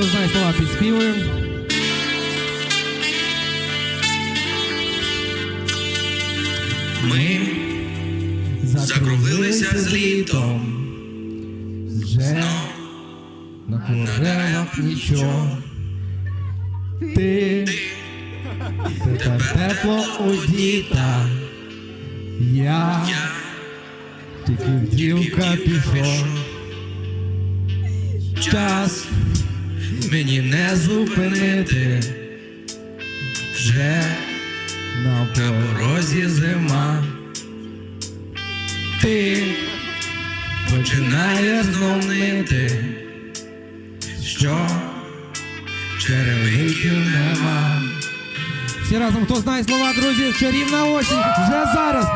Хто знає слова, підспівуємо. Ми закруглилися з літом, Вже на корелах нічого. Ти тепер тепло одіта. Я я тільки вдівка пішов. Час мені не зупинити. Вже на порозі зима. Ти починаєш знов нити, що черевиків нема. Всі разом, хто знає слова, друзі, чарівна осінь вже зараз,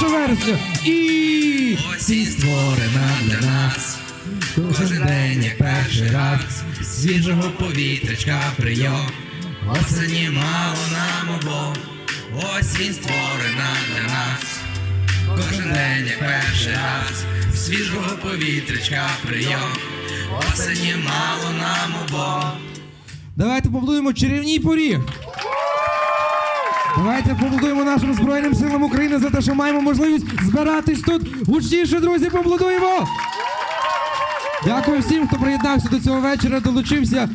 1 вересня. І осінь створена для нас. Кожен день, як перший раз, свіжого повітрячка прийом. Осені мало нам обом, осінь створена для нас. Кожен день, як перший раз, свіжого повітрячка прийом. Осені мало нам обом. Давайте побудуємо чарівній порі. Давайте побудуємо нашим Збройним силам України за те, що маємо можливість збиратись тут. Гучніше, друзі, побудуємо! Дякую всім, хто приєднався до цього вечора, долучився.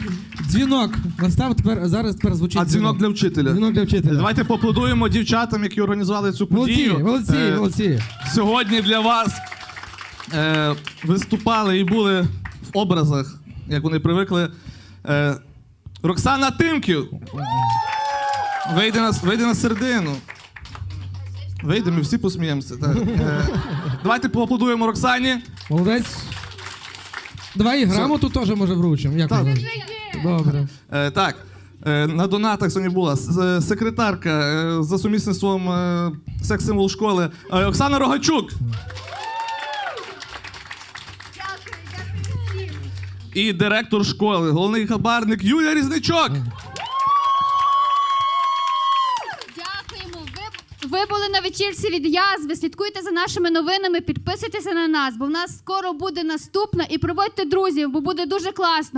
Дзвінок. Настав тепер зараз тепер звучить. А дзвінок для вчителя. Дзвінок для вчителя. Давайте поаплодуємо дівчатам, які організували цю Молодці, подію. молодці, Е, молодці. Сьогодні для вас е, виступали і були в образах, як вони привикли. Е, Роксана Тимків. Вийде на, вийде на середину. Вийде, ми всі посміємося. Так. Е, давайте поаплодуємо Роксані. Молодець. Давай і грамоту теж може вручимо. Як Так. є. Добре. Е, так, е, на донатах сьогодні була с- е, секретарка е, за сумісництвом е, секс-символ школи е, Оксана Рогачук. І директор школи, головний хабарник Юлія Різничок. Ви, були на вечірці від язви. Слідкуйте за нашими новинами, підписуйтеся на нас, бо в нас скоро буде наступна і проводьте друзів, бо буде дуже класно.